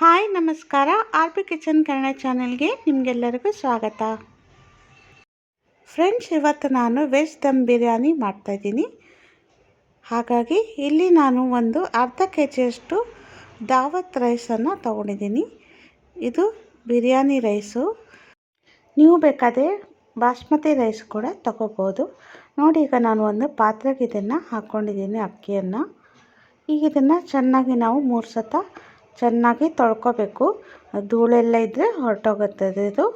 Hi, ನಮಸ್ಕಾರ. R P kitchen Kannada ಚಾನೆಲ್ಗೆ ನಿಮಗೆಲ್ಲರಿಗೂ ಸ್ವಾಗತ. ಫ್ರೆಂಡ್ಸ್, ಇವತ್ತು ನಾನು ವೆಜ್ ದಮ್ ಬಿರಿಯಾನಿ ಮಾಡ್ತಾಯಿದ್ದೀನಿ ಹಾಗಾಗಿ ಇಲ್ಲಿ ನಾನು ಒಂದು ಅರ್ಧ ಕೆ ಜಿಯಷ್ಟು ದಾವತ್ ರೈಸನ್ನು ತೊಗೊಂಡಿದ್ದೀನಿ. ಇದು ಬಿರಿಯಾನಿ ರೈಸು. ನೀವು ಬೇಕಾದರೆ ಬಾಸ್ಮತಿ ರೈಸ್ ಕೂಡ ತಗೋಬೋದು. ನೋಡಿ, ಈಗ ನಾನು ಒಂದು ಪಾತ್ರೆಗೆ ಇದನ್ನು ಹಾಕ್ಕೊಂಡಿದ್ದೀನಿ, ಅಕ್ಕಿಯನ್ನು. ಈಗ ಇದನ್ನು ಚೆನ್ನಾಗಿ ನಾವು ಮೂರು ಸತ ಚೆನ್ನಾಗಿ ತೊಳ್ಕೊಬೇಕು. ಧೂಳೆಲ್ಲ ಇದ್ದರೆ ಹೊರಟೋಗುತ್ತದೆ ಇದು.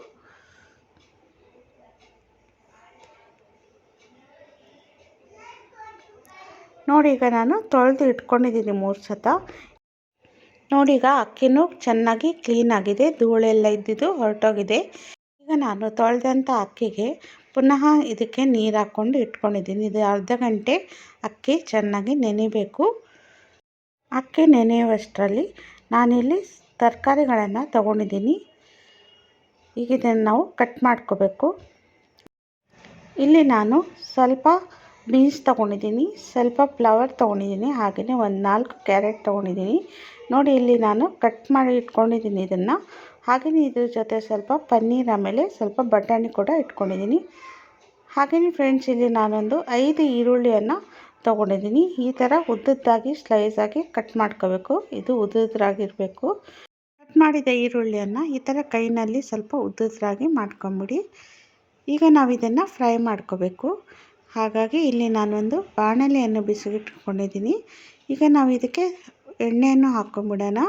ನೋಡಿ, ಈಗ ನಾನು ತೊಳೆದು ಇಟ್ಕೊಂಡಿದ್ದೀನಿ ಮೂರು ಸತ. ನೋಡಿ, ಈಗ ಅಕ್ಕಿನೂ ಚೆನ್ನಾಗಿ ಕ್ಲೀನಾಗಿದೆ ಧೂಳೆಲ್ಲ ಇದ್ದಿದ್ದು ಹೊರಟೋಗಿದೆ. ಈಗ ನಾನು ತೊಳೆದಂಥ ಅಕ್ಕಿಗೆ ಪುನಃ ಇದಕ್ಕೆ ನೀರು ಹಾಕ್ಕೊಂಡು ಇಟ್ಕೊಂಡಿದ್ದೀನಿ. ಇದು ಅರ್ಧ ಗಂಟೆ ಅಕ್ಕಿ ಚೆನ್ನಾಗಿ ನೆನೆಬೇಕು. ಅಕ್ಕಿ ನೆನೆಯುವಷ್ಟರಲ್ಲಿ ನಾನಿಲ್ಲಿ ತರಕಾರಿಗಳನ್ನು ತಗೊಂಡಿದ್ದೀನಿ. ಈಗ ಇದನ್ನು ನಾವು ಕಟ್ ಮಾಡ್ಕೋಬೇಕು. ಇಲ್ಲಿ ನಾನು ಸ್ವಲ್ಪ ಬೀನ್ಸ್ ತೊಗೊಂಡಿದ್ದೀನಿ, ಸ್ವಲ್ಪ ಫ್ಲವರ್ ತೊಗೊಂಡಿದ್ದೀನಿ ಹಾಗೆಯೇ ಒಂದು ನಾಲ್ಕು ಕ್ಯಾರೆಟ್ ತೊಗೊಂಡಿದ್ದೀನಿ. ನೋಡಿ, ಇಲ್ಲಿ ನಾನು ಕಟ್ ಮಾಡಿ ಇಟ್ಕೊಂಡಿದ್ದೀನಿ ಇದನ್ನು. ಹಾಗೆಯೇ ಇದ್ರ ಜೊತೆ ಸ್ವಲ್ಪ ಪನ್ನೀರ್ ಆಮೇಲೆ ಸ್ವಲ್ಪ ಬಟಾಣಿ ಕೂಡ ಇಟ್ಕೊಂಡಿದ್ದೀನಿ. ಹಾಗೆಯೇ ಫ್ರೆಂಡ್ಸ್, ಇಲ್ಲಿ ನಾನೊಂದು ಐದು ಈರುಳ್ಳಿಯನ್ನು ತೊಗೊಂಡಿದ್ದೀನಿ. ಈ ಥರ ಉದ್ದದ್ದಾಗಿ ಸ್ಲೈಸಾಗಿ ಕಟ್ ಮಾಡ್ಕೋಬೇಕು. ಇದು ಉದ್ದುದ್ರಾಗಿರಬೇಕು. ಕಟ್ ಮಾಡಿದ ಈರುಳ್ಳಿಯನ್ನು ಈ ಥರ ಕೈನಲ್ಲಿ ಸ್ವಲ್ಪ ಉದ್ದುದ್ರಾಗಿ ಮಾಡ್ಕೊಂಬಿಡಿ. ಈಗ ನಾವು ಇದನ್ನು ಫ್ರೈ ಮಾಡ್ಕೋಬೇಕು. ಹಾಗಾಗಿ ಇಲ್ಲಿ ನಾನೊಂದು ಬಾಣಲೆಯನ್ನು ಬಿಸಿಗಿಟ್ಕೊಂಡಿದ್ದೀನಿ ಈಗ ನಾವು ಇದಕ್ಕೆ ಎಣ್ಣೆಯನ್ನು ಹಾಕ್ಕೊಂಬಿಡೋಣ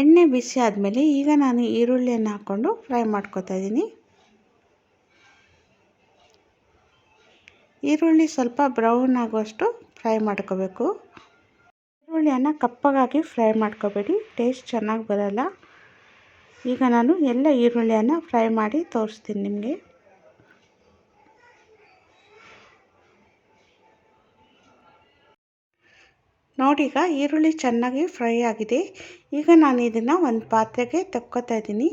ಎಣ್ಣೆ ಬಿಸಿ ಆದಮೇಲೆ ಈಗ ನಾನು ಈರುಳ್ಳಿಯನ್ನು ಹಾಕ್ಕೊಂಡು ಫ್ರೈ ಮಾಡ್ಕೊತಾ ಇದ್ದೀನಿ. ಈರುಳ್ಳಿ ಸ್ವಲ್ಪ ಬ್ರೌನ್ ಆಗುವಷ್ಟು ಫ್ರೈ ಮಾಡ್ಕೋಬೇಕು. ಈರುಳ್ಳಿಯನ್ನು ಕಪ್ಪಗಾಗಿ ಫ್ರೈ ಮಾಡ್ಕೋಬೇಡಿ, ಟೇಸ್ಟ್ ಚೆನ್ನಾಗಿ ಬರೋಲ್ಲ. ಈಗ ನಾನು ಎಲ್ಲ ಈರುಳ್ಳಿಯನ್ನು ಫ್ರೈ ಮಾಡಿ ತೋರಿಸ್ತೀನಿ ನಿಮಗೆ. ನೋಡೀಗ ಈರುಳ್ಳಿ ಚೆನ್ನಾಗಿ ಫ್ರೈ ಆಗಿದೆ. ಈಗ ನಾನು ಇದನ್ನು ಒಂದು ಪಾತ್ರೆಗೆ ತಕ್ಕೋತಾ ಇದ್ದೀನಿ.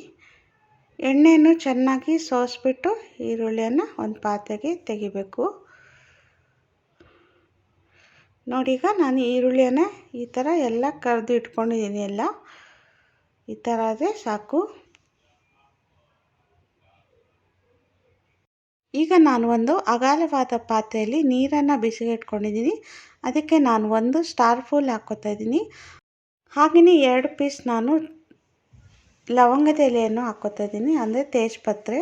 ಎಣ್ಣೆಯನ್ನು ಚೆನ್ನಾಗಿ ಸೋಸಿಬಿಟ್ಟು ಈರುಳ್ಳಿಯನ್ನು ಒಂದು ಪಾತ್ರೆಗೆ ತೆಗಿಬೇಕು. ನೋಡಿ ಈಗ ನಾನು ಈರುಳ್ಳಿಯನ್ನೇ ಈ ಥರ ಎಲ್ಲ ಕರೆದು ಇಟ್ಕೊಂಡಿದ್ದೀನಿ ಎಲ್ಲ. ಈ ಥರ ಆದರೆ ಸಾಕು. ಈಗ ನಾನು ಒಂದು ಅಗಾಲವಾದ ಪಾತ್ರೆಯಲ್ಲಿ ನೀರನ್ನು ಬಿಸಿಗೆ ಇಟ್ಕೊಂಡಿದ್ದೀನಿ ಅದಕ್ಕೆ ನಾನು ಒಂದು ಸ್ಟಾರ್ ಫೂಲ್ ಹಾಕ್ಕೋತಾ ಇದ್ದೀನಿ. ಹಾಗೆಯೇ ಎರಡು ಪೀಸ್ ನಾನು ಲವಂಗದ ಎಲೆಯನ್ನು ಹಾಕ್ಕೋತಾ ಇದ್ದೀನಿ, ಅಂದರೆ ತೇಜ್ಪತ್ರೆ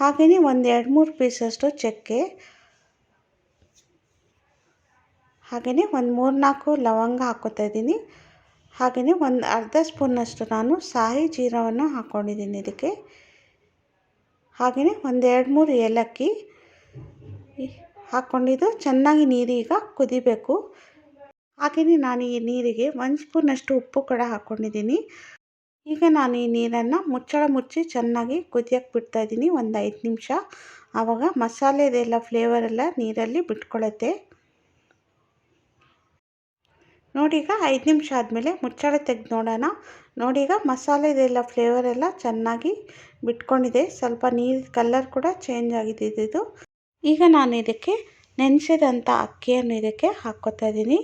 ಹಾಗೆಯೇ ಒಂದು ಎರಡು ಮೂರು ಪೀಸಷ್ಟು ಚಕ್ಕೆ. ಹಾಗೆಯೇ ಒಂದು ಮೂರು ನಾಲ್ಕು ಲವಂಗ ಹಾಕ್ಕೊತಾ ಇದ್ದೀನಿ. ಹಾಗೆಯೇ ಒಂದು ಅರ್ಧ ಸ್ಪೂನಷ್ಟು ನಾನು ಸಾಯಿ ಜೀರವನ್ನು ಹಾಕ್ಕೊಂಡಿದ್ದೀನಿ ಇದಕ್ಕೆ. ಹಾಗೆಯೇ ಒಂದು ಎರಡು ಮೂರು ಏಲಕ್ಕಿ ಹಾಕ್ಕೊಂಡಿದ್ದು ಚೆನ್ನಾಗಿ ನೀರೀಗ ಕುದಿಬೇಕು. ಹಾಗೆಯೇ ನಾನು ಈ ನೀರಿಗೆ ಒಂದು ಸ್ಪೂನಷ್ಟು ಉಪ್ಪು ಕೂಡ ಹಾಕ್ಕೊಂಡಿದ್ದೀನಿ. ಈಗ ನಾನು ಈ ನೀರನ್ನು ಮುಚ್ಚಳ ಮುಚ್ಚಿ ಚೆನ್ನಾಗಿ ಕುದಿಯೋಕ್ಕೆ ಬಿಡ್ತಾಯಿದ್ದೀನಿ ಒಂದು ಐದು ನಿಮಿಷ. ಆವಾಗ ಮಸಾಲೆದೆಲ್ಲ ಫ್ಲೇವರೆಲ್ಲ ನೀರಲ್ಲಿ ಬಿಟ್ಕೊಳ್ಳುತ್ತೆ. ನೋಡೀಗ ಐದು ನಿಮಿಷ ಆದಮೇಲೆ ಮುಚ್ಚಳ ತೆಗೆದು ನೋಡೋಣ. ನೋಡೀಗ ಮಸಾಲೆದೆಲ್ಲ ಫ್ಲೇವರ್ ಎಲ್ಲ ಚೆನ್ನಾಗಿ ಬಿಟ್ಕೊಂಡಿದೆ. ಸ್ವಲ್ಪ ನೀರು ಕಲರ್ ಕೂಡ ಚೇಂಜ್ ಆಗಿದೆ ಈಗ ನಾನು ಇದಕ್ಕೆ ನೆನೆಸಿದಂಥ ಅಕ್ಕಿಯನ್ನು ಇದಕ್ಕೆ ಹಾಕ್ಕೋತಾ ಇದ್ದೀನಿ.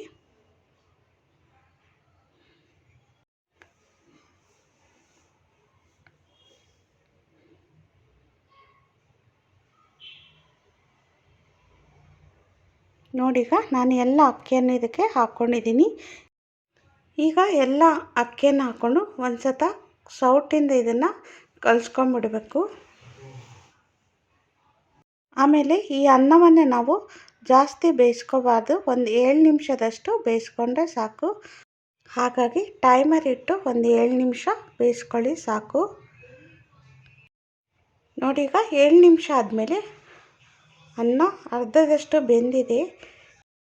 ನೋಡೀಗ ನಾನು ಎಲ್ಲ ಅಕ್ಕಿಯನ್ನು ಇದಕ್ಕೆ ಹಾಕ್ಕೊಂಡಿದ್ದೀನಿ. ಈಗ ಎಲ್ಲ ಅಕ್ಕಿಯನ್ನು ಹಾಕ್ಕೊಂಡು ಒಂದು ಸತ ಸೌಟಿಂದ ಇದನ್ನು ಕಲಿಸ್ಕೊಂಬಿಡಬೇಕು. ಆಮೇಲೆ ಈ ಅನ್ನವನ್ನು ನಾವು ಜಾಸ್ತಿ ಬೇಯಿಸ್ಕೋಬಾರ್ದು. ಒಂದು ಏಳು ನಿಮಿಷದಷ್ಟು ಬೇಯಿಸ್ಕೊಂಡ್ರೆ ಸಾಕು. ಹಾಗಾಗಿ ಟೈಮರ್ ಇಟ್ಟು ಒಂದು ಏಳು ನಿಮಿಷ ಬೇಯಿಸ್ಕೊಳ್ಳಿ ಸಾಕು. ನೋಡಿ ಈಗ ಏಳು ನಿಮಿಷ ಆದಮೇಲೆ ಅನ್ನ ಅರ್ಧದಷ್ಟು ಬೆಂದಿದೆ.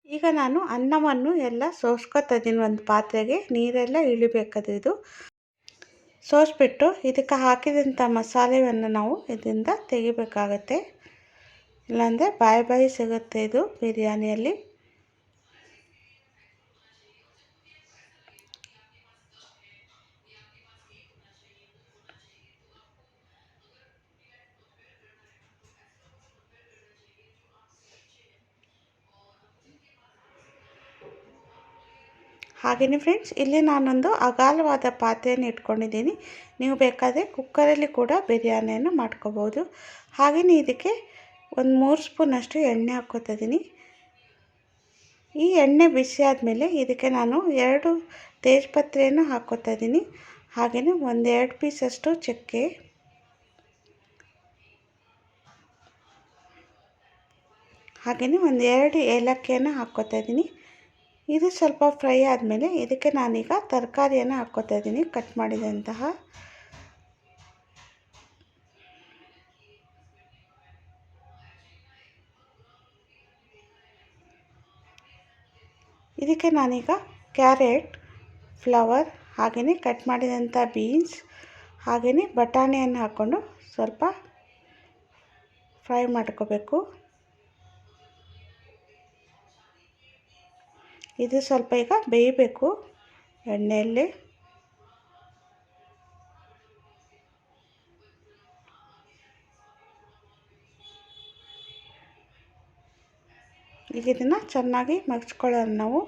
ಈಗ ನಾನು ಅನ್ನವನ್ನು ಎಲ್ಲ ಸೋಸ್ಕೊತಿದ್ದೀನಿ ಒಂದು ಪಾತ್ರೆಗೆ, ನೀರೆಲ್ಲ ಇಳಿಬೇಕದು ಇದು ಸೋಸ್ಬಿಟ್ಟು ಇದಕ್ಕೆ ಹಾಕಿದಂಥ ಮಸಾಲೆಯನ್ನು ನಾವು ಇದರಿಂದ ತೆಗಿಬೇಕಾಗತ್ತೆ. ಇಲ್ಲಾಂದರೆ ಬಾಯಿ ಬಾಯಿ ಸಿಗುತ್ತೆ ಇದು ಬಿರಿಯಾನಿಯಲ್ಲಿ. ಹಾಗೆಯೇ ಫ್ರೆಂಡ್ಸ್ ಇಲ್ಲಿ ನಾನೊಂದು ಅಗಾಲವಾದ ಪಾತ್ರೆಯನ್ನು ಇಟ್ಕೊಂಡಿದ್ದೀನಿ. ನೀವು ಬೇಕಾದರೆ ಕುಕ್ಕರಲ್ಲಿ ಕೂಡ ಬಿರಿಯಾನಿಯನ್ನು ಮಾಡ್ಕೋಬೋದು. ಹಾಗೆಯೇ ಇದಕ್ಕೆ ಒಂದು ಮೂರು ಸ್ಪೂನಷ್ಟು ಎಣ್ಣೆ ಹಾಕ್ಕೋತಾ ಇದ್ದೀನಿ. ಈ ಎಣ್ಣೆ ಬಿಸಿ ಆದಮೇಲೆ ಇದಕ್ಕೆ ನಾನು ಎರಡು ತೇಜ್ಪತ್ರೆಯನ್ನು ಹಾಕ್ಕೋತಾ ಇದ್ದೀನಿ. ಹಾಗೆಯೇ ಒಂದೆರಡು ಪೀಸಷ್ಟು ಚಕ್ಕೆ. ಹಾಗೆಯೇ ಒಂದೆರಡು ಏಲಕ್ಕಿಯನ್ನು ಹಾಕ್ಕೋತಾ ಇದ್ದೀನಿ. ಇದು ಸ್ವಲ್ಪ ಫ್ರೈ ಆದಮೇಲೆ ಇದಕ್ಕೆ ನಾನೀಗ ತರಕಾರಿಯನ್ನು ಹಾಕ್ಕೋತಾ ಇದ್ದೀನಿ. ಕಟ್ ಮಾಡಿದಂತಹ ಇದಕ್ಕೆ ನಾನೀಗ ಕ್ಯಾರೆಟ್, ಫ್ಲವರ್, ಹಾಗೆಯೇ ಕಟ್ ಮಾಡಿದಂಥ ಬೀನ್ಸ್, ಹಾಗೆಯೇ ಬಟಾಣಿಯನ್ನು ಹಾಕ್ಕೊಂಡು ಸ್ವಲ್ಪ ಫ್ರೈ ಮಾಡ್ಕೋಬೇಕು. ಇದು ಸ್ವಲ್ಪ ಈಗ ಬೇಯಬೇಕು ಎಣ್ಣೆಯಲ್ಲಿ. ಈಗ ಇದನ್ನು ಚೆನ್ನಾಗಿ ಮಗ್ಸ್ಕೊಳ್ಳೋಣ ನಾವು.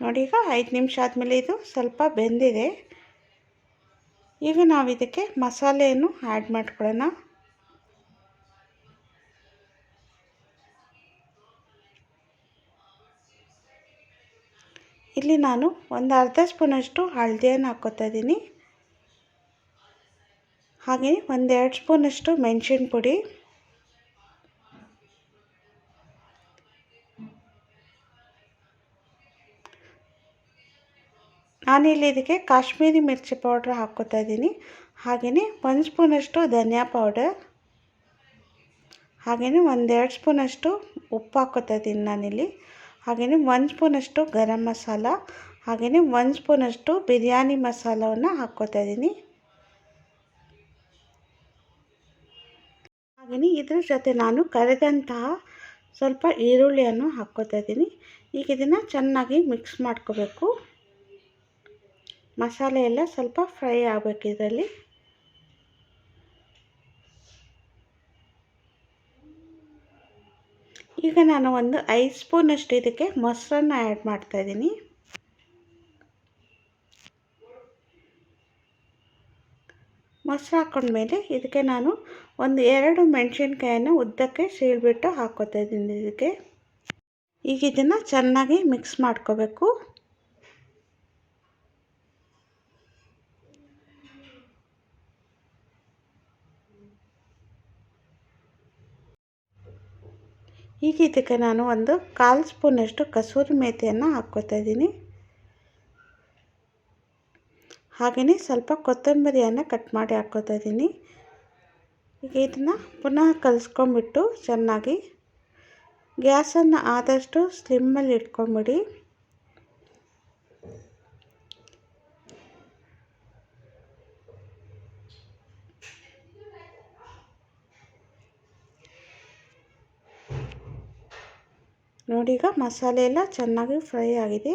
ನೋಡಿ ಈಗ ಐದು ನಿಮಿಷ ಆದಮೇಲೆ ಇದು ಸ್ವಲ್ಪ ಬೆಂದಿದೆ. ಈಗ ನಾವು ಇದಕ್ಕೆ ಮಸಾಲೆಯನ್ನು ಆ್ಯಡ್ ಮಾಡ್ಕೊಳ್ಳೋಣ. ಇಲ್ಲಿ ನಾನು ಒಂದು ಅರ್ಧ ಸ್ಪೂನಷ್ಟು ಹಳದಿಯನ್ನು ಹಾಕ್ಕೋತಾ ಇದ್ದೀನಿ. ಹಾಗೆ ಒಂದೆರಡು ಸ್ಪೂನಷ್ಟು ಮೆಣಸಿನ ಪುಡಿ ನಾನಿಲ್ಲಿ ಇದಕ್ಕೆ ಕಾಶ್ಮೀರಿ ಮಿರ್ಚಿ ಪೌಡ್ರ್ ಹಾಕ್ಕೋತಾ ಇದ್ದೀನಿ. ಹಾಗೆಯೇ ಒಂದು ಸ್ಪೂನಷ್ಟು ಧನಿಯಾ ಪೌಡರ್ ಹಾಗೆಯೇ ಒಂದೆರಡು ಸ್ಪೂನಷ್ಟು ಉಪ್ಪು ಹಾಕ್ಕೋತಾ ಇದ್ದೀನಿ ನಾನಿಲ್ಲಿ ಹಾಗೆಯೇ ಒಂದು ಸ್ಪೂನಷ್ಟು ಗರಂ ಮಸಾಲ. ಹಾಗೆಯೇ ಒಂದು ಸ್ಪೂನಷ್ಟು ಬಿರಿಯಾನಿ ಮಸಾಲವನ್ನು ಹಾಕ್ಕೋತಾ ಇದ್ದೀನಿ. ಹಾಗೆಯೇ ಇದ್ರ ಜೊತೆ ನಾನು ಕರೆದಂತಹ ಸ್ವಲ್ಪ ಈರುಳ್ಳಿಯನ್ನು ಹಾಕ್ಕೋತಾ ಇದ್ದೀನಿ. ಈಗ ಇದನ್ನು ಚೆನ್ನಾಗಿ ಮಿಕ್ಸ್ ಮಾಡ್ಕೋಬೇಕು. ಮಸಾಲೆ ಎಲ್ಲ ಸ್ವಲ್ಪ ಫ್ರೈ ಆಗಬೇಕು ಇದರಲ್ಲಿ. ಈಗ ನಾನು ಒಂದು ಐದು ಸ್ಪೂನಷ್ಟು ಇದಕ್ಕೆ ಮೊಸರನ್ನ ಆ್ಯಡ್ ಮಾಡ್ತಾಯಿದ್ದೀನಿ ಮೊಸರು ಹಾಕೊಂಡ್ಮೇಲೆ ಇದಕ್ಕೆ ನಾನು ಒಂದು ಎರಡು ಮೆಣಸಿನ್ಕಾಯನ್ನು ಉದ್ದಕ್ಕೆ ಸೀಳ್ಬಿಟ್ಟು ಹಾಕೋತಾ ಇದ್ದೀನಿ ಇದಕ್ಕೆ. ಈಗ ಇದನ್ನು ಚೆನ್ನಾಗಿ ಮಿಕ್ಸ್ ಮಾಡ್ಕೋಬೇಕು. ಈಗ ಇದಕ್ಕೆ ನಾನು ಒಂದು ಕಾಲು ಸ್ಪೂನಷ್ಟು ಕಸೂರಿ ಮೇಥಿಯನ್ನು ಹಾಕ್ಕೋತಾ ಇದ್ದೀನಿ. ಹಾಗೆಯೇ ಸ್ವಲ್ಪ ಕೊತ್ತಂಬರಿಯನ್ನು ಕಟ್ ಮಾಡಿ ಹಾಕ್ಕೋತಾ ಇದ್ದೀನಿ. ಈಗ ಇದನ್ನು ಪುನಃ ಕಲಿಸ್ಕೊಂಬಿಟ್ಟು ಚೆನ್ನಾಗಿ ಗ್ಯಾಸನ್ನು ಆದಷ್ಟು ಸ್ಲಿಮ್ಮಲ್ಲಿ ಇಟ್ಕೊಂಬಿಡಿ. ನೋಡಿ ಈಗ ಮಸಾಲೆ ಎಲ್ಲ ಚೆನ್ನಾಗಿ ಫ್ರೈ ಆಗಿದೆ.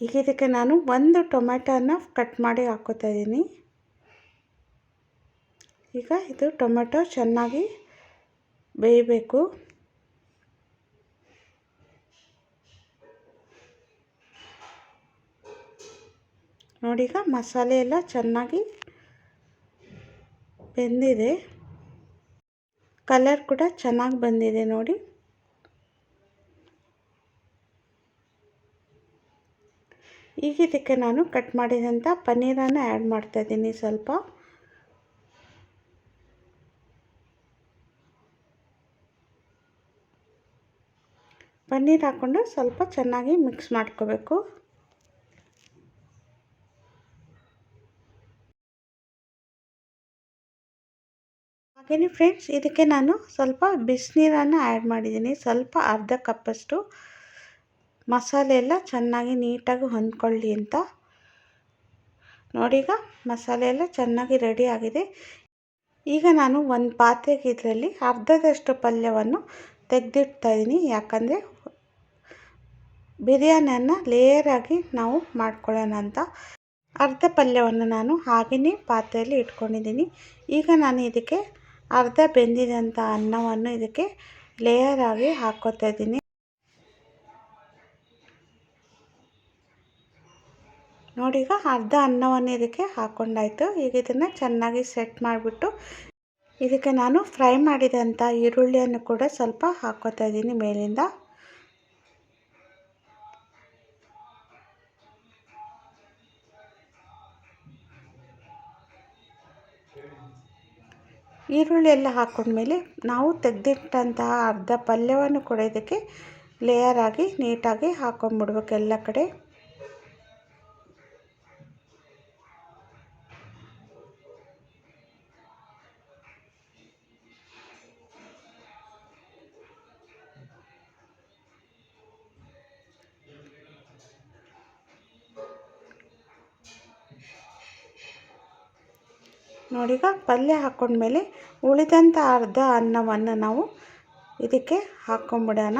ಈಗ ಇದಕ್ಕೆ ನಾನು ಒಂದು ಟೊಮೆಟೋನ ಕಟ್ ಮಾಡಿ ಹಾಕೋತಾ ಇದ್ದೀನಿ. ಈಗ ಇದು ಟೊಮೆಟೊ ಚೆನ್ನಾಗಿ ಬೇಯಬೇಕು. ನೋಡಿ ಈಗ ಮಸಾಲೆ ಎಲ್ಲ ಚೆನ್ನಾಗಿ ಬೆಂದಿದೆ. ಕಲರ್ ಕೂಡ ಚೆನ್ನಾಗಿ ಬಂದಿದೆ ನೋಡಿ. ಈಗ ಇದಕ್ಕೆ ನಾನು ಕಟ್ ಮಾಡಿದಂಥ ಪನ್ನೀರನ್ನು ಆ್ಯಡ್ ಮಾಡ್ತಾಯಿದ್ದೀನಿ ಸ್ವಲ್ಪ. ಪನ್ನೀರ್ ಹಾಕ್ಕೊಂಡು ಸ್ವಲ್ಪ ಚೆನ್ನಾಗಿ ಮಿಕ್ಸ್ ಮಾಡ್ಕೋಬೇಕು. ಹಾಗೆಯೇ ಫ್ರೆಂಡ್ಸ್, ಇದಕ್ಕೆ ನಾನು ಸ್ವಲ್ಪ ಬಿಸಿನೀರನ್ನು ಆ್ಯಡ್ ಮಾಡಿದ್ದೀನಿ. ಸ್ವಲ್ಪ ಅರ್ಧ ಕಪ್ಪಷ್ಟು ಮಸಾಲೆ ಎಲ್ಲ ಚೆನ್ನಾಗಿ ನೀಟಾಗಿ ಹೊಂದ್ಕೊಳ್ಳಿ ಅಂತ. ನೋಡಿ ಈಗ ಮಸಾಲೆ ಎಲ್ಲ ಚೆನ್ನಾಗಿ ರೆಡಿ ಆಗಿದೆ. ಈಗ ನಾನು ಒಂದು ಪಾತ್ರೆಗೆ ಇದರಲ್ಲಿ ಅರ್ಧದಷ್ಟು ಪಲ್ಯವನ್ನು ತೆಗೆದಿಡ್ತಾ ಇದ್ದೀನಿ ಯಾಕಂದರೆ ಬಿರಿಯಾನಿಯನ್ನು ಲೇಯರಾಗಿ ನಾವು ಮಾಡ್ಕೊಳ್ಳೋಣ ಅಂತ. ಅರ್ಧ ಪಲ್ಯವನ್ನು ನಾನು ಹಾಗೆಯೇ ಪಾತ್ರೆಯಲ್ಲಿ ಇಟ್ಕೊಂಡಿದ್ದೀನಿ. ಈಗ ನಾನು ಇದಕ್ಕೆ ಅರ್ಧ ಬೆಂದಿದಂಥ ಅನ್ನವನ್ನು ಇದಕ್ಕೆ ಲೇಯರಾಗಿ ಹಾಕ್ಕೋತಾ ಇದ್ದೀನಿ. ನೋಡಿ ಈಗ ಅರ್ಧ ಅನ್ನವನ್ನು ಇದಕ್ಕೆ ಹಾಕ್ಕೊಂಡಾಯಿತು ಈಗ ಇದನ್ನು ಚೆನ್ನಾಗಿ ಸೆಟ್ ಮಾಡಿಬಿಟ್ಟು ಇದಕ್ಕೆ ನಾನು ಫ್ರೈ ಮಾಡಿದಂಥ ಈರುಳ್ಳಿಯನ್ನು ಕೂಡ ಸ್ವಲ್ಪ ಹಾಕ್ಕೋತಾ ಇದ್ದೀನಿ ಮೇಲಿಂದ. ಈರುಳ್ಳಿ ಎಲ್ಲ ಹಾಕ್ಕೊಂಡ್ಮೇಲೆ ನಾವು ತೆಗೆದಿಟ್ಟಂತಹ ಅರ್ಧ ಪಲ್ಯವನ್ನು ಕೂಡ ಇದಕ್ಕೆ ಲೇಯರ್ ನೀಟಾಗಿ ಹಾಕ್ಕೊಂಡ್ಬಿಡ್ಬೇಕು ಎಲ್ಲ ಕಡೆ. ನೋಡೀಗ ಪಲ್ಯ ಹಾಕ್ಕೊಂಡ್ಮೇಲೆ ಉಳಿದಂಥ ಅರ್ಧ ಅನ್ನವನ್ನು ನಾವು ಇದಕ್ಕೆ ಹಾಕ್ಕೊಂಬಿಡೋಣ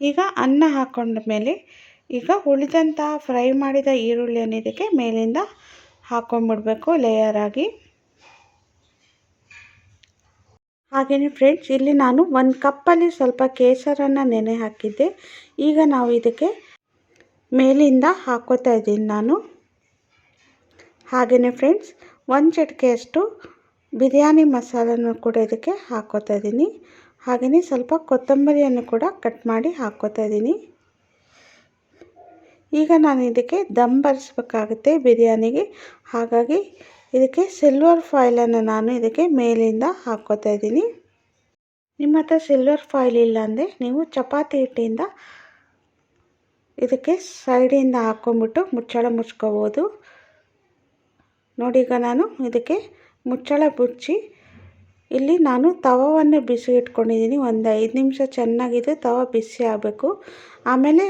ಈಗ ಅನ್ನ ಹಾಕ್ಕೊಂಡ್ಮೇಲೆ ಈಗ ಉಳಿದಂಥ ಫ್ರೈ ಮಾಡಿದ ಈರುಳ್ಳಿಯನ್ನು ಇದಕ್ಕೆ ಮೇಲಿಂದ ಹಾಕ್ಕೊಂಬಿಡ್ಬೇಕು ಲೇಯರಾಗಿ ಹಾಗೆಯೇ ಫ್ರೆಂಡ್ಸ್ ಇಲ್ಲಿ ನಾನು ಒಂದು ಕಪ್ಪಲ್ಲಿ ಸ್ವಲ್ಪ ಕೇಸರನ್ನು ನೆನೆ ಹಾಕಿದ್ದೆ. ಈಗ ನಾವು ಇದಕ್ಕೆ ಮೇಲಿಂದ ಹಾಕೋತಾ ಇದ್ದೀನಿ ನಾನು. ಹಾಗೆಯೇ ಫ್ರೆಂಡ್ಸ್ ಒಂದು ಚಟಕೆಯಷ್ಟು ಬಿರಿಯಾನಿ ಮಸಾಲನ್ನು ಕೂಡ ಇದಕ್ಕೆ ಹಾಕೋತಾ ಇದ್ದೀನಿ. ಹಾಗೆಯೇ ಸ್ವಲ್ಪ ಕೊತ್ತಂಬರಿಯನ್ನು ಕೂಡ ಕಟ್ ಮಾಡಿ ಹಾಕೋತಾ ಇದ್ದೀನಿ. ಈಗ ನಾನು ಇದಕ್ಕೆ ದಮ್ ಬರೆಸ್ಬೇಕಾಗುತ್ತೆ ಬಿರಿಯಾನಿಗೆ. ಹಾಗಾಗಿ ಇದಕ್ಕೆ ಸಿಲ್ವರ್ ಫಾಯಿಲನ್ನು ನಾನು ಇದಕ್ಕೆ ಮೇಲಿಂದ ಹಾಕ್ಕೋತಾ ಇದ್ದೀನಿ. ನಿಮ್ಮ ಹತ್ರ ಸಿಲ್ವರ್ ಫಾಯಿಲ್ ಇಲ್ಲಾಂದರೆ ನೀವು ಚಪಾತಿ ಹಿಟ್ಟಿಂದ ಇದಕ್ಕೆ ಸೈಡಿಂದ ಹಾಕ್ಕೊಂಬಿಟ್ಟು ಮುಚ್ಚಳ ಮುಚ್ಕೋಬೋದು. ನೋಡಿ, ಈಗ ನಾನು ಇದಕ್ಕೆ ಮುಚ್ಚಳ ಮುಚ್ಚಿ ಇಲ್ಲಿ ನಾನು ತವವನ್ನು ಬಿಸಿ ಇಟ್ಕೊಂಡಿದ್ದೀನಿ. ಒಂದು ಐದು ನಿಮಿಷ ಚೆನ್ನಾಗಿದೆ ತವ ಬಿಸಿ ಆಗಬೇಕು. ಆಮೇಲೆ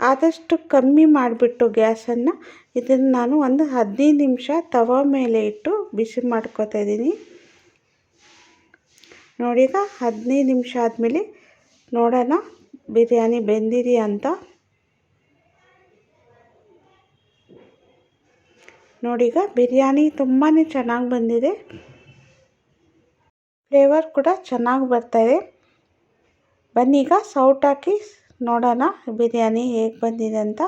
ಆದಷ್ಟು ಕಮ್ಮಿ ಮಾಡಿಬಿಟ್ಟು ಗ್ಯಾಸನ್ನು. ಇದನ್ನು ನಾನು ಒಂದು ಹದಿನೈದು ನಿಮಿಷ ತವ ಮೇಲೆ ಇಟ್ಟು ಬಿಸಿ ಮಾಡ್ಕೋತಾ ಇದ್ದೀನಿ. ನೋಡಿ ಈಗ ಹದಿನೈದು ನಿಮಿಷ ಆದಮೇಲೆ ನೋಡೋಣ ಬಿರಿಯಾನಿ ಬೆಂದಿದೆಯಾ ಅಂತ. ಈಗ ಬಿರಿಯಾನಿ ತುಂಬಾ ಚೆನ್ನಾಗಿ ಬಂದಿದೆ. ಫ್ಲೇವರ್ ಕೂಡ ಚೆನ್ನಾಗಿ ಬರ್ತಾಯಿದೆ ಈಗ ಸೌಟ್ ಹಾಕಿ ನೋಡೋಣ. ಬಿರಿಯಾನಿ ಹೇಗೆ ಬಂದಿದೆ ಅಂತ.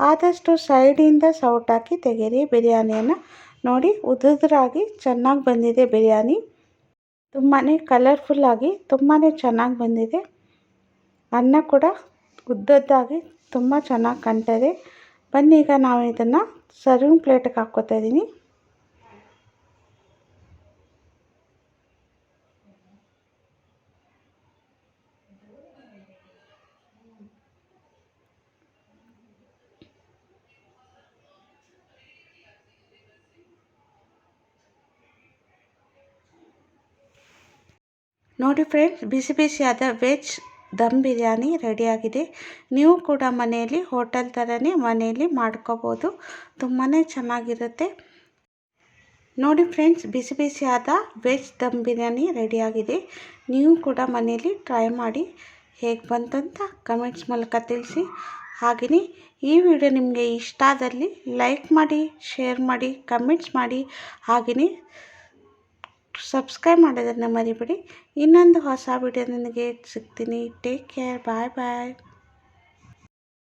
ಆದಷ್ಟು ಸೈಡಿಂದ ಸೌಟ್ ಹಾಕಿ ತೆಗೀರಿ. ಬಿರಿಯಾನಿಯನ್ನು ನೋಡಿ, ಉದುದ್ರಾಗಿ ಚೆನ್ನಾಗಿ ಬಂದಿದೆ ಬಿರಿಯಾನಿ. ತುಂಬಾ ಕಲರ್ಫುಲ್ಲಾಗಿ ತುಂಬಾ ಚೆನ್ನಾಗಿ ಬಂದಿದೆ. ಅನ್ನ ಕೂಡ ಉದ್ದದ್ದಾಗಿ ತುಂಬ ಚೆನ್ನಾಗಿ ಕಾಣ್ತಾಯಿದೆ ಬನ್ನಿ, ಈಗ ನಾವು ಇದನ್ನು ಸರ್ವಿಂಗ್ ಪ್ಲೇಟಿಗೆ ಹಾಕ್ಕೋತಾ ಇದ್ದೀನಿ ನೋಡಿ ಫ್ರೆಂಡ್ಸ್ ಬಿಸಿ ಬಿಸಿಯಾದ ವೆಜ್ ದಮ್ ಬಿರಿಯಾನಿ ರೆಡಿಯಾಗಿದೆ. ನೀವು ಕೂಡ ಮನೆಯಲ್ಲಿ ಹೋಟೆಲ್ ಥರನೇ ಮನೆಯಲ್ಲಿ ಮಾಡ್ಕೋಬೋದು. ತುಂಬಾ ಚೆನ್ನಾಗಿರುತ್ತೆ. ನೋಡಿ ಫ್ರೆಂಡ್ಸ್ ಬಿಸಿ ಬಿಸಿಯಾದ ವೆಜ್ ದಮ್ ಬಿರಿಯಾನಿ ರೆಡಿಯಾಗಿದೆ. ನೀವು ಕೂಡ ಮನೆಯಲ್ಲಿ ಟ್ರೈ ಮಾಡಿ ಹೇಗೆ ಬಂತಂತ ಕಮೆಂಟ್ಸ್ ಮೂಲಕ ತಿಳಿಸಿ. ಹಾಗೆಯೇ ಈ ವಿಡಿಯೋ ನಿಮಗೆ ಇಷ್ಟ ಆದಲ್ಲಿ ಲೈಕ್ ಮಾಡಿ ಶೇರ್ ಮಾಡಿ ಕಮೆಂಟ್ಸ್ ಮಾಡಿ. ಹಾಗೆಯೇ ಸಬ್ಸ್ಕ್ರೈಬ್ ಮಾಡೋದನ್ನು ಮರಿಬೇಡಿ. ಇನ್ನೊಂದು ಹೊಸ ವಿಡಿಯೋ ನನಗೆ ಸಿಗ್ತೀನಿ. ಟೇಕ್ ಕೇರ್ ಬಾಯ್ ಬಾಯ್